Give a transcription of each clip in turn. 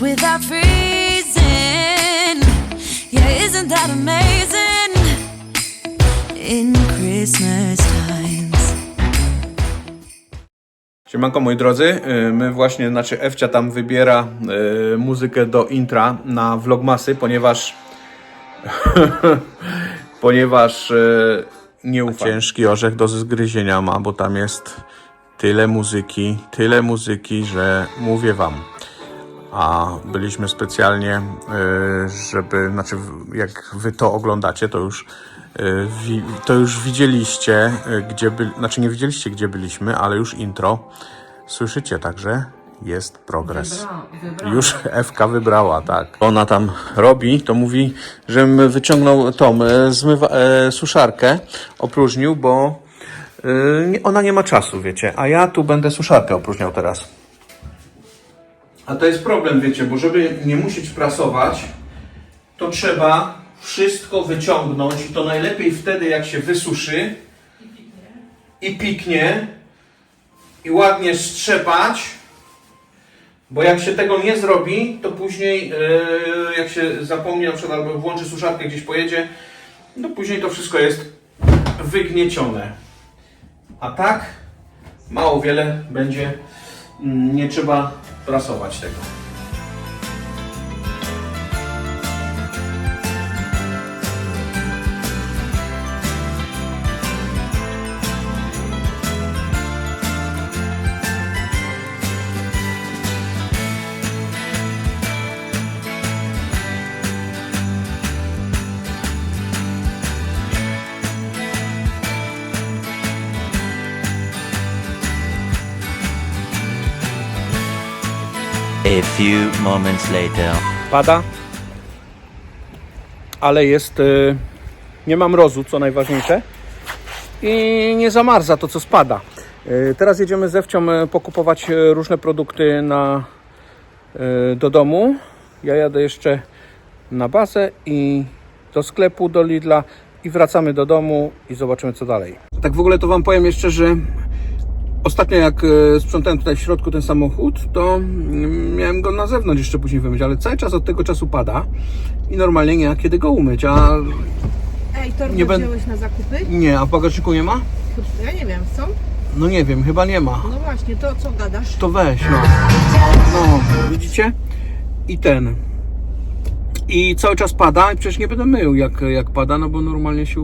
without freezing. Yeah, isn't that amazing? In Christmas times. Siemanko moi drodzy, Y, my właśnie, znaczy Ewcia tam wybiera y, muzykę do intra na vlogmasy, ponieważ ponieważ y, nie ufa. Ciężki orzech do zgryzienia ma, bo tam jest tyle muzyki, tyle muzyki, że mówię wam. A byliśmy specjalnie, y, żeby, znaczy jak wy to oglądacie, to już y, to już widzieliście, y, gdzie by, znaczy nie widzieliście, gdzie byliśmy, ale już intro słyszycie, także jest progres. Już Ewka wybrała, tak. Ona tam robi, to mówi, żebym wyciągnął tą zmywa, e, suszarkę, opróżnił, bo nie- ona nie ma czasu, wiecie, a ja tu będę suszarkę opróżniał teraz. A to jest problem, wiecie, bo żeby nie musieć prasować, to trzeba wszystko wyciągnąć i to najlepiej wtedy, jak się wysuszy i piknie i ładnie strzepać, bo jak się tego nie zrobi, to później yy, jak się zapomni na przykład albo włączy suszarkę gdzieś pojedzie, no później to wszystko jest wygniecione. A tak mało wiele będzie, mm, nie trzeba prasować tego. Few moments later. Pada, ale jest, y, nie ma mrozu, co najważniejsze i nie zamarza to, co spada. Y, Teraz jedziemy z Ewcią y, pokupować różne produkty na, do domu. Ja jadę jeszcze na bazę i do sklepu, do Lidla i wracamy do domu i zobaczymy, co dalej. Tak w ogóle to Wam powiem jeszcze, że Ostatnio jak e, sprzątałem tutaj w środku ten samochód, to mm, miałem go na zewnątrz jeszcze później wymyć, ale cały czas od tego czasu pada i normalnie nie ma kiedy go umyć, a Ej, torbę Nie wziąłeś na zakupy? nie, a w bagażniku nie ma? Ja nie wiem, są? No nie wiem, chyba nie ma. No właśnie, to co gadasz? To weź, no. No, widzicie? I ten. I cały czas pada i przecież nie będę mył jak, jak pada, no bo normalnie się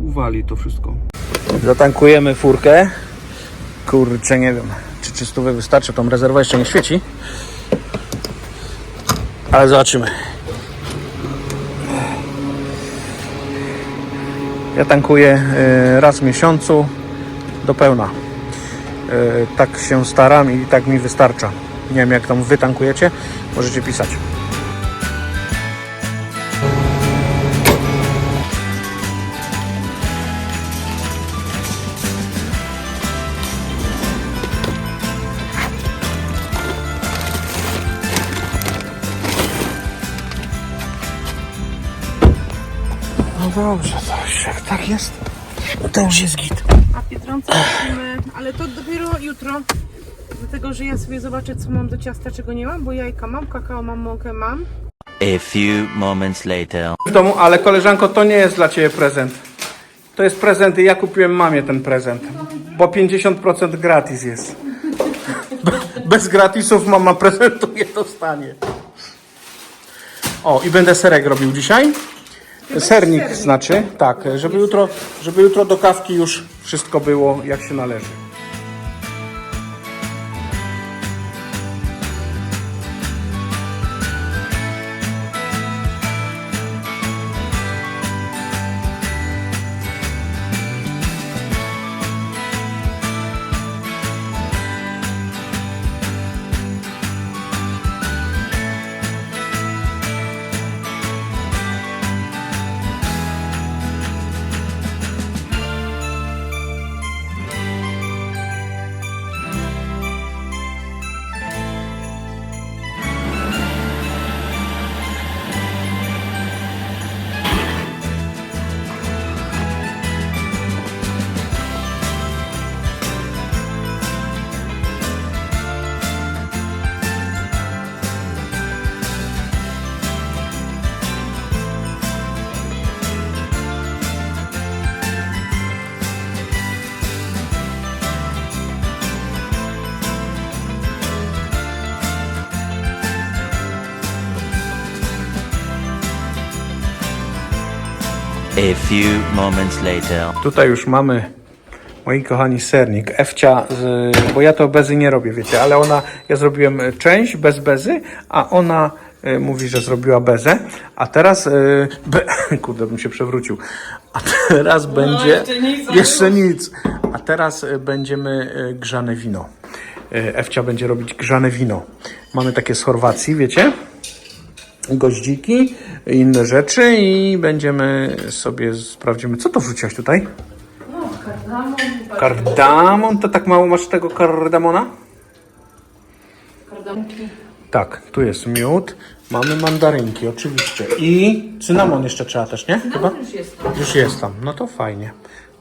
uwali to wszystko. Zatankujemy furkę. Kurczę, nie wiem, czy 300 wystarczy, tą rezerwa jeszcze nie świeci. Ale zobaczymy. Ja tankuję e, raz w miesiącu do pełna. E, tak się staram i tak mi wystarcza. Nie wiem jak tam wy tankujecie, możecie pisać. Dobrze, to już jak tak jest, to już jest git. A musimy, ale to dopiero jutro. Dlatego, że ja sobie zobaczę, co mam do ciasta, czego nie mam, bo jajka mam, kakao mam, mąkę mam. A few moments later. w domu, ale koleżanko, to nie jest dla Ciebie prezent. To jest prezent i ja kupiłem mamie ten prezent, bo 50% gratis jest. Be- Bez gratisów mama prezentu nie dostanie. O, i będę serek robił dzisiaj. Sernik znaczy, tak, żeby jutro, żeby jutro do kawki już wszystko było jak się należy. Few moments later. Tutaj już mamy, moi kochani, sernik. Ewcia, z, bo ja to bezy nie robię, wiecie, ale ona, ja zrobiłem część bez bezy, a ona y, mówi, że zrobiła bezę, a teraz, y, be, kurde, bym się przewrócił, a teraz będzie, jeszcze nic, a jeszcze nic, a teraz y, będziemy y, grzane wino. Y, Ewcia będzie robić grzane wino. Mamy takie z Chorwacji, wiecie? Goździki, inne rzeczy i będziemy sobie sprawdzimy. Co to wrzuciłaś tutaj? No, kardamon, Kardamon? To tak mało masz tego kardamona? kardamonki. Tak, tu jest miód, mamy mandarynki oczywiście i cynamon jeszcze trzeba też, nie? Chyba? już jest. Już jest tam, no to fajnie.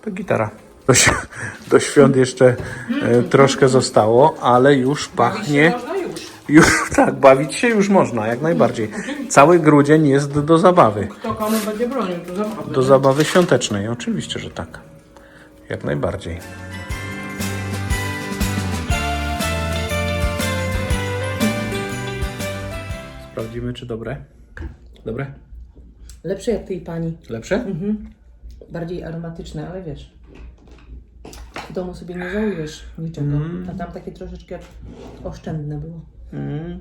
To gitara. Do, do świąt jeszcze e, troszkę zostało, ale już pachnie. Już. Tak, bawić się już można, jak najbardziej. Cały grudzień jest do zabawy. Kto komu będzie bronił, to zabawy. Do zabawy świątecznej, oczywiście, że tak. Jak najbardziej. Sprawdzimy, czy dobre. Dobre? Lepsze jak tej pani. Lepsze? Bardziej aromatyczne, ale wiesz. W domu sobie nie żałujesz niczego. A tam takie troszeczkę oszczędne było. Mm.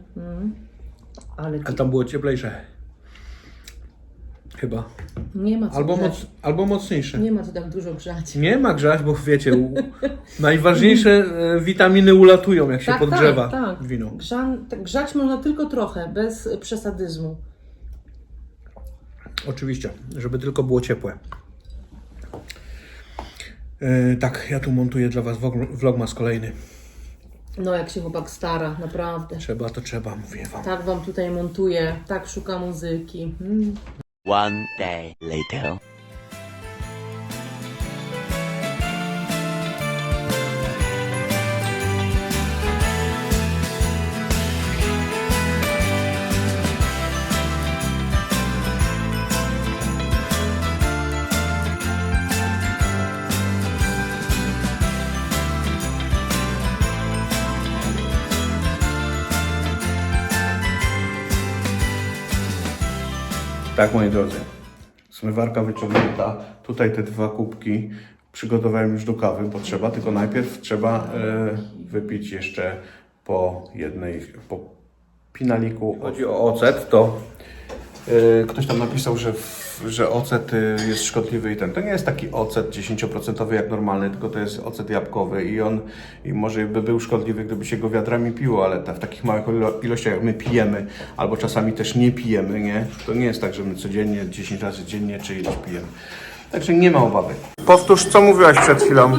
Ale A tam było cieplejsze. Chyba. nie ma co Albo, grzać. moc, albo mocniejsze. Nie ma co tak dużo grzać. Nie ma grzać, bo wiecie, u, najważniejsze e, witaminy ulatują, jak się podgrzewa tak, tak. wino. Grzan, tak, grzać można tylko trochę, bez przesadyzmu. Oczywiście, żeby tylko było ciepłe. E, tak, ja tu montuję dla Was vlog- vlogmas kolejny. No jak się chłopak stara, naprawdę. Trzeba to trzeba, mówię Wam. Tak wam tutaj montuje, tak szuka muzyki. Mm. One day later. Tak, moi drodzy. Zmywarka wyciągnięta. Tutaj te dwa kubki przygotowałem już do kawy, bo trzeba, tylko najpierw trzeba e, wypić jeszcze po jednej, po pinaliku. Chodzi o ocet, to ktoś tam napisał, że, w, że ocet e, jest szkodliwy i ten. To nie jest taki ocet 10% jak normalny, tylko to jest ocet jabłkowy i on i może by był szkodliwy, gdyby się go wiadrami piło, ale ta, w takich małych ilo- ilościach jak my pijemy, albo czasami też nie pijemy, nie? To nie jest tak, że my codziennie, 10 razy dziennie czy ileś pijemy. Także nie ma obawy. Powtórz, co mówiłaś przed chwilą.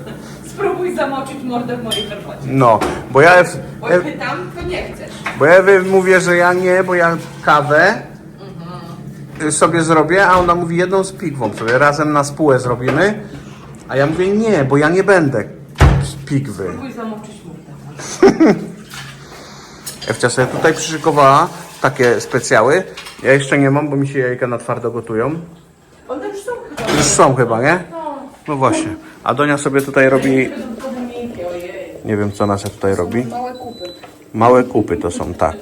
Spróbuj zamoczyć mordę w mojej herbacie. No, bo ja, Bo pytam, to nie chcesz. bo ja mówię, że ja nie, bo ja kawę y, sobie zrobię, a ona mówi jedną z pigwą sobie, razem na spółę zrobimy. A ja mówię nie, bo ja nie będę z pigwy. Spróbuj zamoczyć mordę. Ewcia sobie tutaj przyszykowała takie specjały. Ja jeszcze nie mam, bo mi się jajka na twardo gotują. One już są chyba. Już są chyba, nie? No właśnie. A Donia sobie tutaj robi, nie wiem co ona sobie tutaj robi. Małe kupy. Małe kupy to są, tak.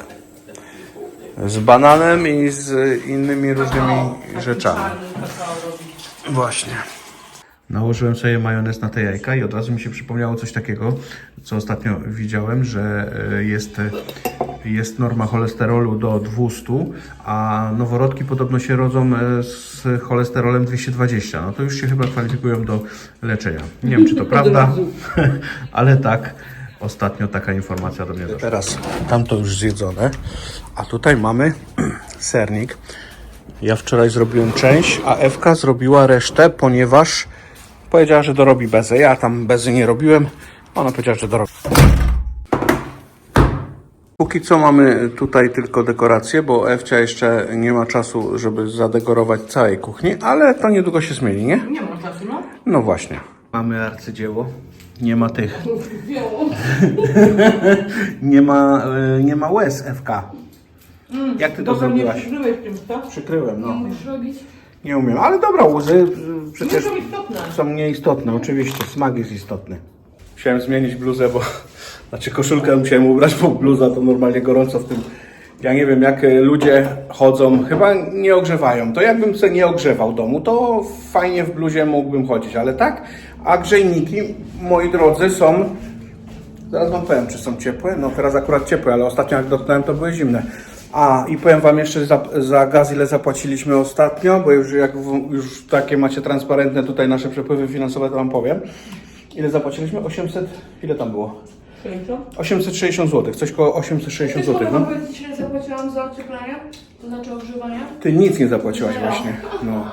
Z bananem i z innymi różnymi rzeczami. Właśnie. Nałożyłem sobie majonez na te jajka i od razu mi się przypomniało coś takiego, co ostatnio widziałem, że e, jest, e, jest norma cholesterolu do 200, a noworodki podobno się rodzą e, z cholesterolem 220. No to już się chyba kwalifikują do leczenia. Nie wiem, czy to prawda, ale tak. Ostatnio taka informacja do mnie doszła. Teraz tamto już zjedzone, a tutaj mamy sernik. Ja wczoraj zrobiłem część, a Ewka zrobiła resztę, ponieważ powiedziała, że dorobi bezę. Ja tam bezy nie robiłem. Ona powiedziała, że dorobi. Póki co mamy tutaj tylko dekoracje, bo Ewcia jeszcze nie ma czasu, żeby zadekorować całej kuchni, ale to niedługo się zmieni, nie? Nie ma czasu, no. No właśnie. Mamy arcydzieło. Nie ma tych. nie ma, e, nie ma łez FK. Jak ty to Dobra, mnie zrobiłaś? przykryłeś czymś, to? Przykryłem, no. Musisz robić. Nie umiem, ale dobra, łzy y, przecież Nie są istotne. są nieistotne, oczywiście, smak jest istotny. Musiałem zmienić bluzę, bo, znaczy koszulkę musiałem ubrać, bo bluza to normalnie gorąco w tym Ja nie wiem, jak y, ludzie chodzą, chyba nie ogrzewają. To jakbym sobie nie ogrzewał domu, to fajnie w bluzie mógłbym chodzić, ale tak? A grzejniki, moi drodzy, są... Zaraz wam powiem, czy są ciepłe. No teraz akurat ciepłe, ale ostatnio jak dotknąłem, to były zimne. A, i powiem wam jeszcze za, za gaz, ile zapłaciliśmy ostatnio, bo już jak w, już takie macie transparentne tutaj nasze przepływy finansowe, to wam powiem. Ile zapłaciliśmy? 800, ile tam było? 860 zł, coś koło 860 zł, no. powiedzieć, ile zapłaciłam za ocieplenie? To znaczy ogrzewanie? Ty nic nie zapłaciłaś właśnie. No.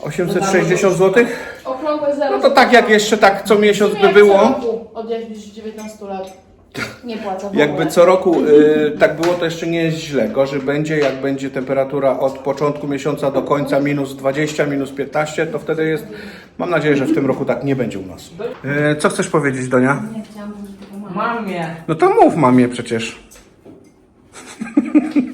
860 zł? Okrągłe zero. No to tak jak jeszcze tak co miesiąc by było. Od jakieś 19 lat. Nie ogóle. Jakby co roku y, tak było, to jeszcze nie jest źle. Gorzej będzie, jak będzie temperatura od początku miesiąca do końca minus 20, minus 15, to wtedy jest. Mam nadzieję, że w tym roku tak nie będzie u nas. Y, co chcesz powiedzieć, Donia? Nie chciałam powiedzieć tego. Mamie. No to mów mamie przecież.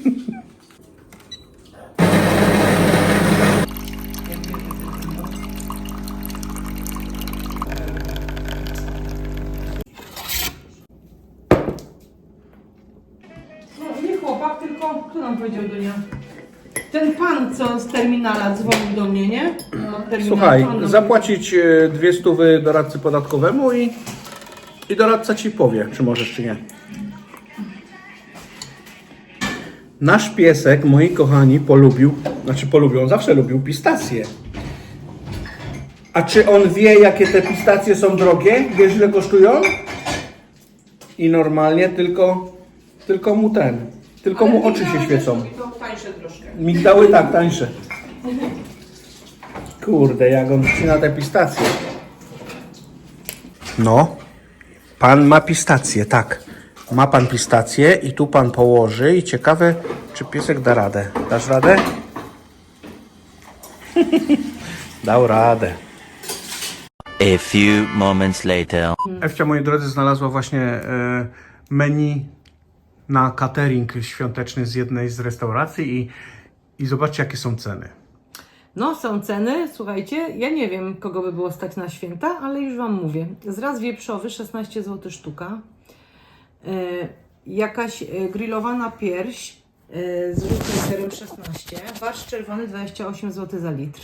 co z terminala dzwonił do mnie, nie? No, Słuchaj, pan do- zapłacić y, dwie stówy doradcy podatkowemu i, i doradca ci powie, czy możesz, czy nie. Nasz piesek, moi kochani, polubił, znaczy polubił, on zawsze lubił pistacje. A czy on wie, jakie te pistacje są drogie? Wiesz, ile kosztują? I normalnie tylko, tylko mu ten, tylko mu oczy się świecą. To tańsze troszkę. Migdały tak, tańsze. Kurde, jak on wcina te pistacje. No, pan ma pistacje, tak. Ma pan pistacje i tu pan położy i ciekawe, czy piesek da radę. Dasz radę? Dał radę. A few moments later. Ewcia, moi drodzy, znalazła właśnie e, menu na catering świąteczny z jednej z restauracji i, i zobaczcie, jakie są ceny. No, są ceny, słuchajcie, ja nie wiem, kogo by było stać na święta, ale już Wam mówię. Zraz wieprzowy, 16 zł sztuka. E, jakaś e, grillowana pierś e, z żółtym serem 16. Barszcz czerwony 28 zł za litr.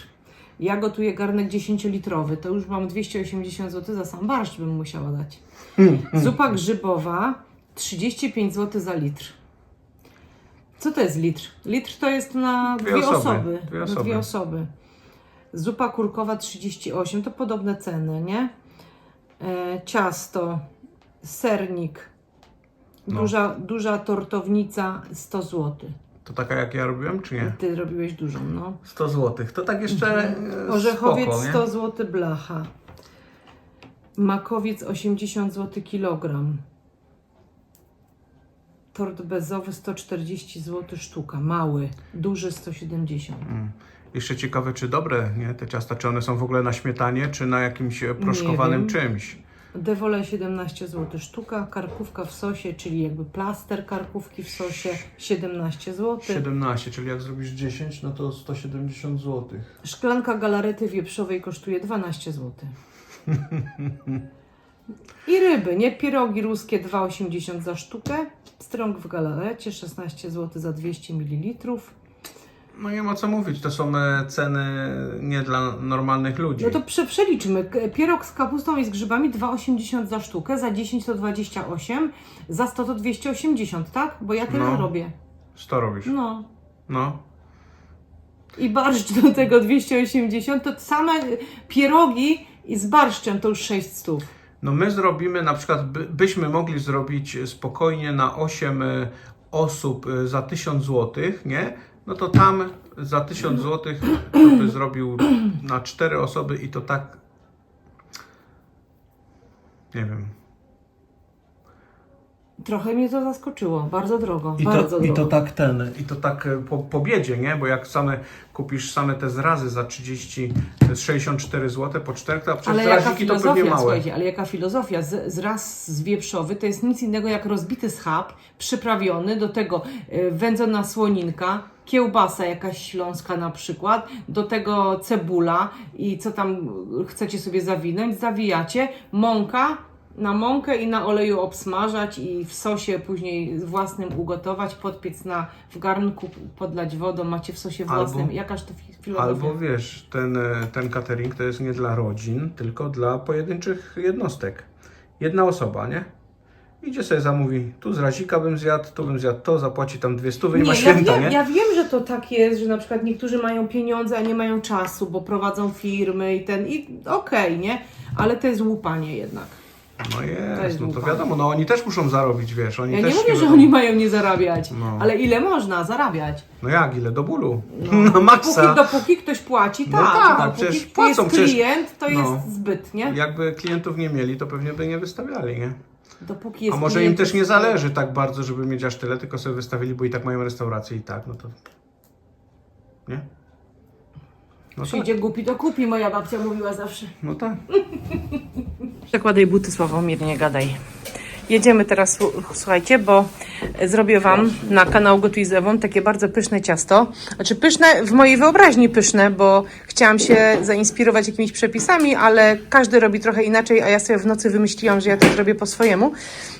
Ja gotuję garnek 10-litrowy, to już mam 280 zł za sam barszcz bym musiała dać. Zupa grzybowa 35 zł za litr. Co to jest litr? Litr to jest na Dwie dwie, osoby. osoby. Dwie Na osoby. dwie osoby. Zupa kurkowa 38, to podobne ceny, nie? E, ciasto, sernik, No. duża, duża tortownica 100 zł. To taka jak ja robiłem, czy nie? Ty robiłeś dużą, no. 100 zł. To tak jeszcze e, Orzechowiec spoko, nie? 100 zł blacha. Makowiec 80 zł kilogram. Tort bezowy 140 zł sztuka, mały, duży 170. Jeszcze ciekawe, czy dobre, nie? Te ciasta, czy one są w ogóle na śmietanie, czy na jakimś e, proszkowanym czymś. Dewole 17 zł sztuka, karkówka w sosie, czyli jakby plaster karkówki w sosie 17 zł. 17, czyli jak zrobisz 10, no to 170 zł. Szklanka galarety wieprzowej kosztuje 12 zł. I ryby, nie? Pierogi ruskie 2,80 za sztukę. Strąg w galarecie 16 zł za 200 ml. No nie ma co mówić, to są e, ceny nie dla normalnych ludzi. No to prze, przeliczmy. K- Pierog z kapustą i z grzybami 2,80 za sztukę, za 10 to 28, za 100 to 280, tak? Bo ja tyle No. robię. 100 robisz. No. No. I barszcz do tego 280, to same pierogi i z barszczem to już 600. No my zrobimy, na przykład by, byśmy mogli zrobić spokojnie na 8 e, osób e, za 1000 zł, nie? No to tam za 1000 zł by zrobił na 4 osoby i to tak nie wiem. Trochę mnie to zaskoczyło. Bardzo drogo. I bardzo to, I drogo. to tak ten, i to tak e, po, po biedzie, nie? Bo jak same kupisz same te zrazy za 30, to jest 64 zł po 4, to przecież Ale jaka zraziki to pewnie filozofia, małe. słuchajcie, ale jaka filozofia? Z, zraz z wieprzowy to jest nic innego jak rozbity schab, przyprawiony, do tego y, wędzona słoninka, kiełbasa jakaś śląska na przykład, do tego cebula i co tam chcecie sobie zawinąć, zawijacie, mąka, na mąkę i na oleju obsmażać i w sosie później własnym ugotować, podpiec na, w garnku, podlać wodą, macie w sosie Albo- własnym. Jakaż to fi- filozofia? Albo wiesz, ten, e, ten catering to jest nie dla rodzin, tylko dla pojedynczych jednostek. Jedna osoba, nie? Idzie sobie zamówi, tu z razika bym zjadł, tu bym zjadł to, zapłaci tam dwie stówy, nie, ma ja, święta, wiem, nie? ja wiem, że to tak jest, że na przykład niektórzy mają pieniądze, a nie mają czasu, bo prowadzą firmy i ten, i okej, nie? Ale to jest łupanie jednak. No To jest, jest no to głupota. wiadomo, no oni też muszą zarobić, wiesz, oni Ja też nie mówię, że będą- oni mają nie zarabiać, No. ale ile można zarabiać? No jak, ile do bólu? Na maksa. Dopóki, dopóki ktoś płaci, No tak. tak, dopóki przecież jest płacą, przecież- klient, to no. jest zbyt, nie? Jakby klientów nie mieli, to pewnie by nie wystawiali, nie? Dopóki jest A może im klient, też nie jest- zależy tak bardzo, żeby mieć aż tyle, tylko sobie wystawili, bo i tak mają restaurację i tak, no to... Nie? No tak, Przyjdzie głupi, to kupi, moja babcia mówiła zawsze. no tak. Zakładaj buty, Sławomir, nie gadaj. Jedziemy teraz, słu- słuchajcie, bo zrobię Wam na kanał Gotuj z Ewą takie bardzo pyszne ciasto. Znaczy pyszne, w mojej wyobraźni pyszne, bo chciałam się zainspirować jakimiś przepisami, ale każdy robi trochę inaczej, a ja sobie w nocy wymyśliłam, że ja to zrobię po swojemu.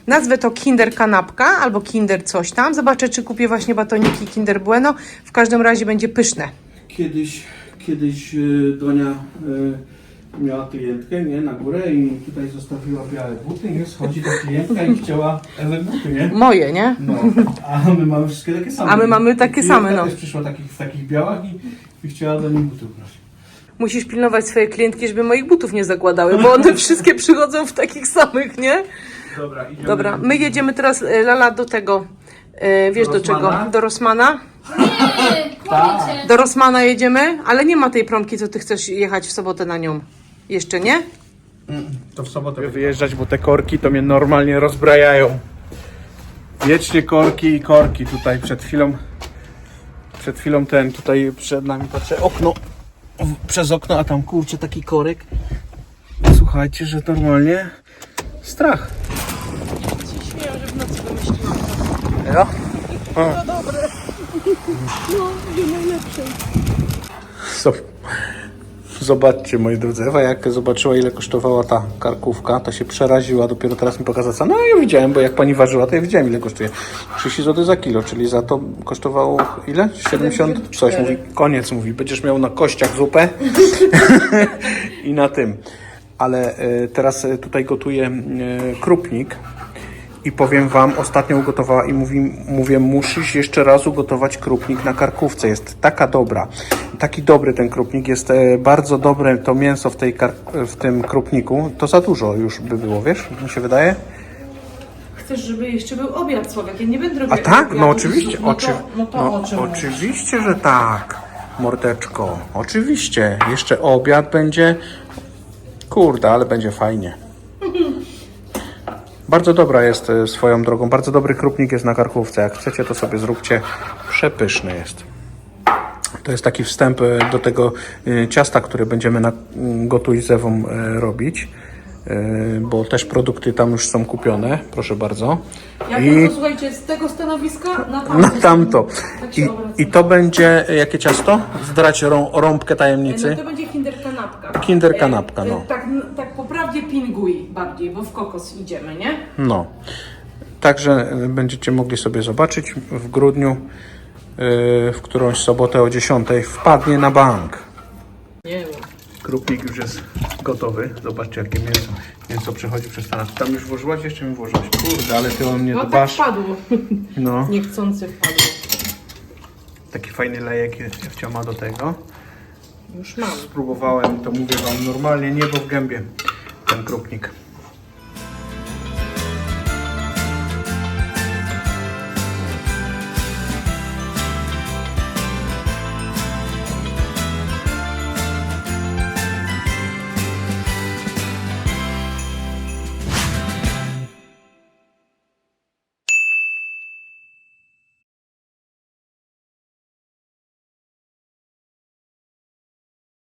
Nazwę to Kinder Kanapka albo Kinder coś tam. Zobaczę, czy kupię właśnie batoniki Kinder Bueno. W każdym razie będzie pyszne. Kiedyś, kiedyś y, Donia y, miała klientkę, nie, na górę i tutaj zostawiła białe buty, nie, schodzi ta klientka i chciała Ewy buty, nie? Moje, nie? No, a my mamy wszystkie takie same. A my mamy takie same, no. też przyszła takich, w takich białach i, i chciała do niej buty ubrać. Musisz pilnować swoje klientki, żeby moich butów nie zakładały, bo one wszystkie przychodzą w takich samych, nie? Dobra, idziemy. Dobra, my jedziemy teraz, e, Lala, do tego, e, wiesz do, Do czego? Rossmana? Do Rossmana? Nie, kłamiecie. Do Rossmana jedziemy, ale nie ma tej promki, co ty chcesz jechać w sobotę na nią. Jeszcze nie? To w sobotę wyjeżdżać, bo te korki to mnie normalnie rozbrajają. Wiecznie korki i korki. Tutaj przed chwilą przed chwilą ten tutaj przed nami patrzę okno przez okno, a tam kurczę taki korek. Słuchajcie, że normalnie strach. Śmieję, że w nocy wymyśliłam. Ja? No dobre. No, najlepsze. Zobaczcie moi drodzy, Ewa jak zobaczyła ile kosztowała ta karkówka, to się przeraziła, dopiero teraz mi pokazała. No ja widziałem, bo jak pani ważyła, to ja widziałem ile kosztuje. 30 zł za kilo, czyli za to kosztowało ile? 70? Coś mówi, koniec mówi, będziesz miał na kościach zupę i na tym. Ale e, teraz e, tutaj gotuję e, krupnik i powiem Wam, ostatnio ugotowała i mówi, mówię, musisz jeszcze raz ugotować krupnik na karkówce. Jest taka dobra. Taki dobry ten krupnik, jest e, bardzo dobre to mięso w, tej w tym krupniku. To za dużo już by było, wiesz, mi się wydaje? Chcesz, żeby jeszcze był obiad, Sławek? Ja nie będę robiła A tak? No oczywiście. No to, no to no, oczywiście, że tak. Mordeczko. Oczywiście. Jeszcze obiad będzie. Kurde, ale będzie fajnie. Bardzo dobra jest e, swoją drogą. Bardzo dobry krupnik jest na karkówce. Jak chcecie, to sobie zróbcie. Przepyszny jest. To jest taki wstęp e, do tego e, ciasta, które będziemy na mm, gotuj z Ewą e, robić. Bo też produkty tam już są kupione. Proszę bardzo. Jak I- to, słuchajcie, z tego stanowiska na tamto. na tamto. Tak I. I to będzie jakie ciasto? Zdrać rą, rąbkę tajemnicy. No to będzie kinder. Kinder kanapka, e, no. Tak, tak po prawdzie pingui bardziej, bo w kokos idziemy, nie? No. Także e, będziecie mogli sobie zobaczyć w grudniu, e, w którąś sobotę o 10 wpadnie na bank. Nie wiem. Krupnik już jest gotowy. Zobaczcie jakie mięso. Mięso przechodzi przez ten. Tam już włożyłaś? Jeszcze mi włożyłaś. Kurde, ale ty o mnie No tak dbasz. wpadło. No. Niechcący wpadło. Taki fajny lejek Ewcia ma do tego. Już mam. Spróbowałem, to mówię wam, normalnie niebo w gębie ten krupnik.